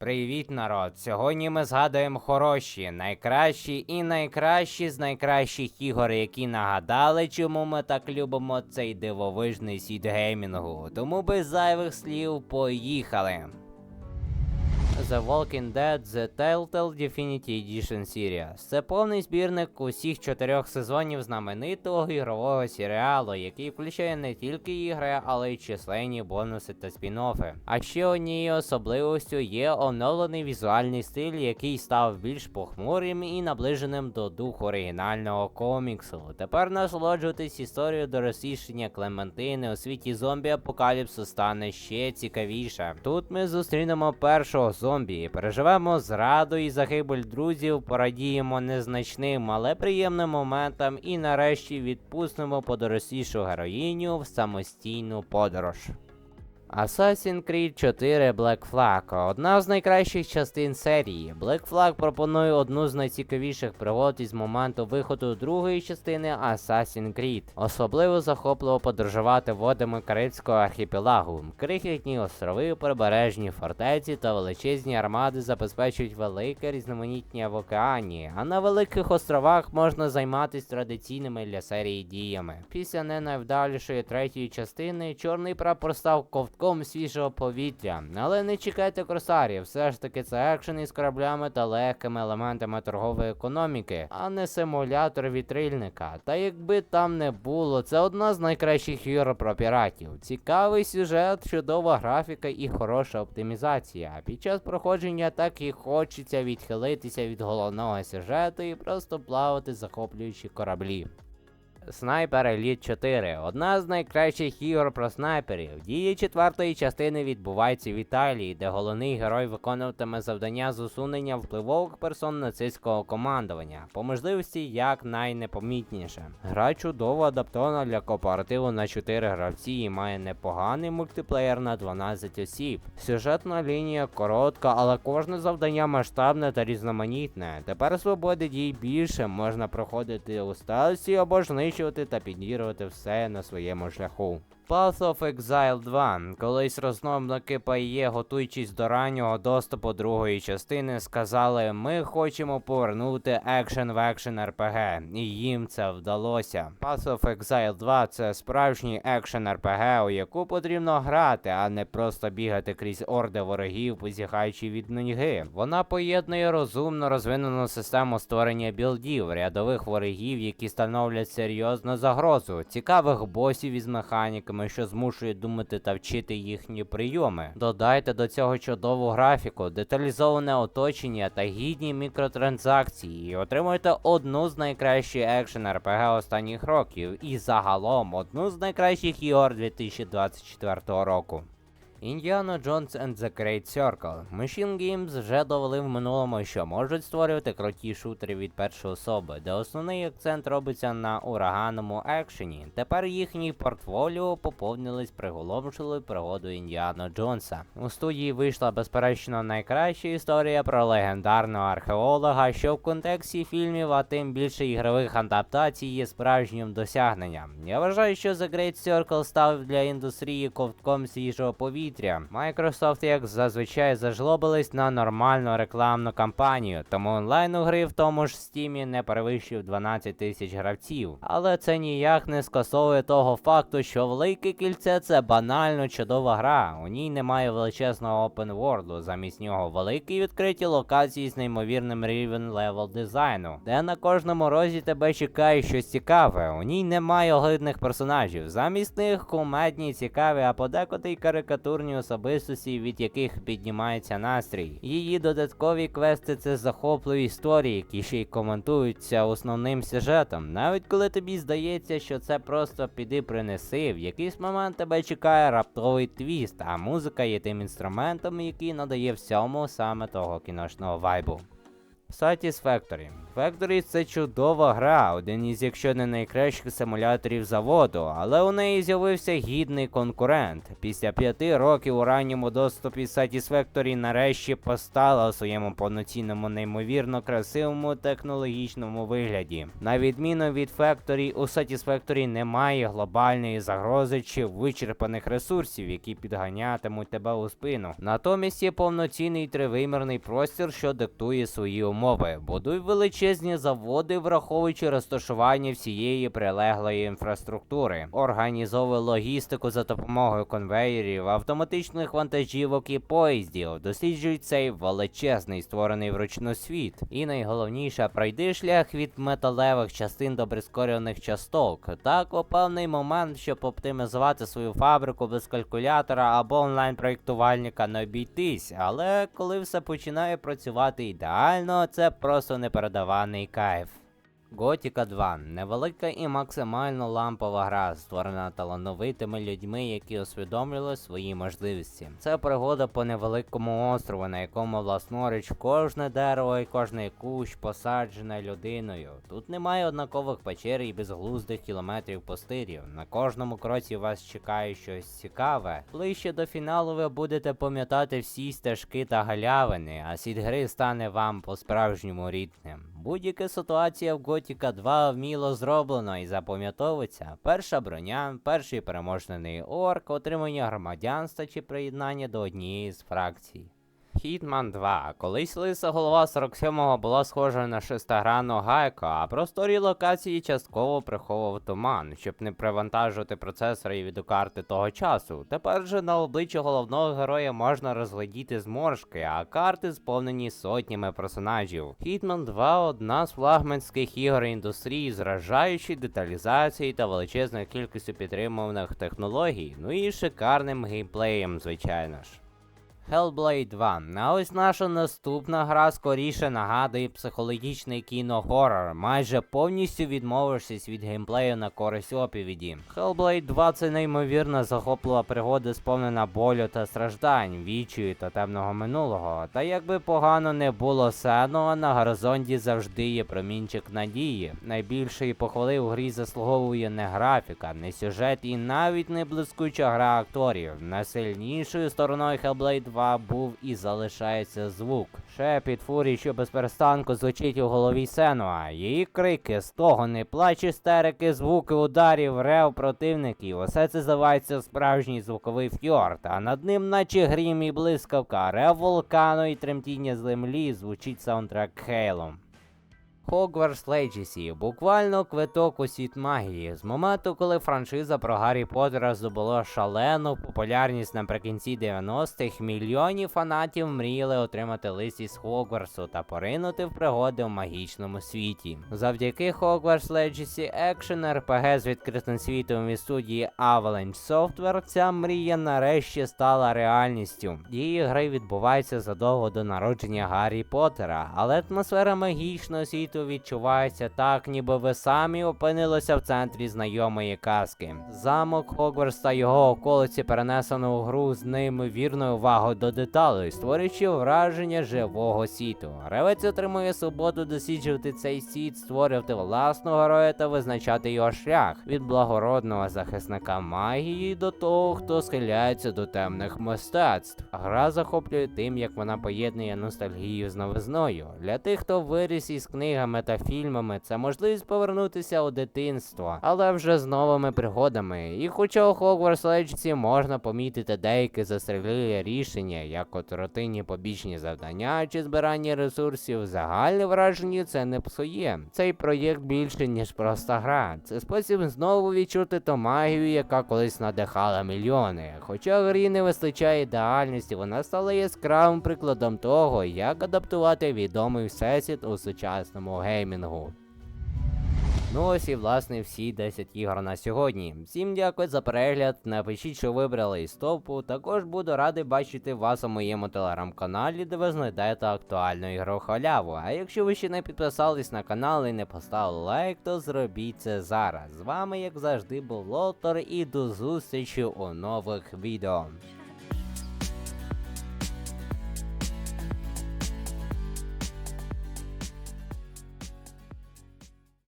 Привіт, народ! Сьогодні ми згадуємо хороші, найкращі і найкращі з найкращих ігор, які нагадали, чому ми так любимо цей дивовижний світ геймінгу. Тому без зайвих слів поїхали. The Walking Dead The Telltale Definitive Edition Series. Це повний збірник усіх чотирьох сезонів знаменитого ігрового серіалу, який включає не тільки ігри, але й численні бонуси та спін-оффи. А ще однією особливостю є оновлений візуальний стиль, який став більш похмурим і наближеним до духу оригінального коміксу. Тепер насолоджуватись історією дорослішання Клементини у світі зомбі-апокаліпсу стане ще цікавіше. Тут ми зустрінемо першого зомбі, переживемо зраду і загибель друзів, порадіємо незначним, але приємним моментам і нарешті відпустимо подорослішу героїню в самостійну подорож. Assassin's Creed 4 Black Flag одна з найкращих частин серії. Black Flag пропонує одну з найцікавіших пригод із моменту виходу другої частини Assassin's Creed. Особливо захопливо подорожувати водами Карибського архіпелагу. Крихітні острови, прибережні фортеці та величезні армади забезпечують велике різноманіття в океані, а на великих островах можна займатися традиційними для серії діями. Після не найвдалішої третьої частини чорний прапор став ковтком свіжого повітря. Але не чекайте кросарів, все ж таки це екшен із кораблями та легкими елементами торгової економіки, а не симулятор вітрильника. Та якби там не було, це одна з найкращих ігор про піратів. Цікавий сюжет, чудова графіка і хороша оптимізація. Під час проходження так і хочеться відхилитися від головного сюжету і просто плавати захоплюючі кораблі. Снайпер Elite 4 одна з найкращих ігор про снайперів. Дії четвертої частини відбувається в Італії, де головний герой виконуватиме завдання з усунення впливових персон нацистського командування, по можливості як найнепомітніше. Гра чудово адаптована для кооперативу на 4 гравці і має непоганий мультиплеєр на 12 осіб. Сюжетна лінія коротка, але кожне завдання масштабне та різноманітне. Тепер свободи дій більше можна проходити у стелсі або ж знищувати та підірвати все на своєму шляху. Path of Exile 2. Колись розробники PAE, готуючись до раннього доступу другої частини, сказали: ми хочемо повернути екшен в екшен RPG, і їм це вдалося. Path of Exile 2 це справжній екшен RPG, у яку потрібно грати, а не просто бігати крізь орди ворогів, позіхаючи від нудьги. Вона поєднує розумно розвинену систему створення білдів, рядових ворогів, які становлять серйозну загрозу, цікавих босів із механіками, що змушують думати та вчити їхні прийоми. Додайте до цього чудову графіку, деталізоване оточення та гідні мікротранзакції, і отримуєте одну з найкращих екшен RPG останніх років, і загалом одну з найкращих ігор 2024 року. Indiana Jones and the Great Circle. Machine Games вже довели в минулому, що можуть створювати круті шутери від першої особи, де основний акцент робиться на ураганному екшені. Тепер їхній портфоліо поповнились приголомшилою пригодою Індіана Джонса. У студії вийшла безперечно найкраща історія про легендарного археолога, що в контексті фільмів, а тим більше ігрових адаптацій є справжнім досягненням. Я вважаю, що The Great Circle став для індустрії ковтком свіжого повітря. Microsoft, як зазвичай, зажлобились на нормальну рекламну кампанію, тому онлайн у гри в тому ж стімі не перевищив 12 тисяч гравців. Але це ніяк не скасовує того факту, що Велике кільце це банально чудова гра. У ній немає величезного world, замість нього великі відкриті локації з неймовірним рівень левел дизайну, де на кожному розі тебе чекає щось цікаве. У ній немає огидних персонажів. Замість них кумедні, цікаві, а подекуди й карикатурні особистості, від яких піднімається настрій. Її додаткові квести це захопливі історії, які ще й коментуються основним сюжетом. Навіть коли тобі здається, що це просто піди принеси, в якийсь момент тебе чекає раптовий твіст, а музика є тим інструментом, який надає всьому саме того кіношного вайбу. Satisfactory. Factory це чудова гра, один із, якщо не найкращих симуляторів заводу, але у неї з'явився гідний конкурент. Після п'яти років у ранньому доступі Satisfactory нарешті постала у своєму повноцінному, неймовірно красивому технологічному вигляді. На відміну від Factory, у Satisfactory немає глобальної загрози чи вичерпаних ресурсів, які підганятимуть тебе у спину. Натомість є повноцінний тривимірний простір, що диктує свої умови. Будуй величезні заводи, враховуючи розташування всієї прилеглої інфраструктури, організовуй логістику за допомогою конвеєрів, автоматичних вантажівок і поїздів, досліджуй цей величезний створений вручну світ. І найголовніше, пройди шлях від металевих частин до прискорених часток. Так, у певний момент, щоб оптимізувати свою фабрику без калькулятора або онлайн-проєктувальника не обійтись, але коли все починає працювати ідеально, це просто непередаваний кайф. Готіка 2 невелика і максимально лампова гра, створена талановитими людьми, які усвідомлювали свої можливості. Це пригода по невеликому острову, на якому власноруч кожне дерево і кожний кущ посаджене людиною. Тут немає однакових печер і безглуздих кілометрів пустирів. На кожному кроці вас чекає щось цікаве. Ближче до фіналу ви будете пам'ятати всі стежки та галявини, а сід гри стане вам по-справжньому рідним. Будь-яка ситуація в Готіка 2 вміло зроблено і запам'ятовується. Перша броня, перший переможний орк, отримання громадянства чи приєднання до однієї з фракцій. Hitman 2. Колись лиса голова 47-го була схожа на шестигранну гайку, а просторі локації частково приховував туман, щоб не привантажувати процесори і відеокарти того часу. Тепер же на обличчі головного героя можна розглядіти зморшки, а карти сповнені сотнями персонажів. Hitman 2 одна з флагманських ігор індустрії з вражаючою деталізацією та величезною кількістю підтримуваних технологій, ну і шикарним геймплеєм, звичайно ж. Hellblade 2. А ось наша наступна гра скоріше нагадує психологічний кіногорор, майже повністю відмовившись від геймплею на користь оповіді. Hellblade 2 це неймовірна захоплива пригода, сповнена болю та страждань, вічою та темного минулого. Та якби погано не було сено, на горизонті завжди є промінчик надії. Найбільшої похвали у грі заслуговує не графіка, не сюжет і навіть не блискуча гра акторів. Найсильнішою стороною Hellblade 2 був і залишається звук. Шепіт фурії, що без перестанку звучить у голові Сенуа. Її крики, стогони, плач істерики, звуки ударів, рев противників. Усе це зливається в справжній звуковий фьорд, а над ним, наче грім і блискавка, рев вулкану і тремтіння землі звучить саундтрек Хейлом. Hogwarts Legacy – буквально квиток у світ магії. З моменту, коли франшиза про Гаррі Поттера здобула шалену популярність наприкінці 90-х, мільйони фанатів мріяли отримати лист із Хогвартсу та поринути в пригоди в магічному світі. Завдяки Hogwarts Legacy екшен RPG з відкритим світом від студії Avalanche Software ця мрія нарешті стала реальністю. Її гри відбуваються задовго до народження Гаррі Поттера, але атмосфера магічного світу відчувається так, ніби ви самі опинилися в центрі знайомої казки. Замок Хогвартс та його околиці перенесено у гру з неймовірною увагою до деталей, створюючи враження живого світу. Гравець отримує свободу досліджувати цей світ, створювати власного героя та визначати його шлях від благородного захисника магії до того, хто схиляється до темних мистецтв. Гра захоплює тим, як вона поєднує ностальгію з новизною. Для тих, хто виріс із книгами та фільмами, це можливість повернутися у дитинство, але вже з новими пригодами. І хоча у Hogwarts Legacy можна помітити деякі застрелілі рішення, як от рутинні побічні завдання чи збирання ресурсів, загальне враження це не псує. Цей проєкт більше ніж проста гра. Це спосіб знову відчути ту магію, яка колись надихала мільйони. Хоча грі не вистачає ідеальності, вона стала яскравим прикладом того, як адаптувати відомий всесвіт у сучасному геймінгу. Ну ось і власне всі 10 ігор на сьогодні. Всім дякую за перегляд. Напишіть, що вибрали із топу. Також буду радий бачити вас у моєму телеграм-каналі, де ви знайдете актуальну ігру халяву. А якщо ви ще не підписались на канал і не поставили лайк, то зробіть це зараз. З вами, як завжди, був Лотор і до зустрічі у нових відео.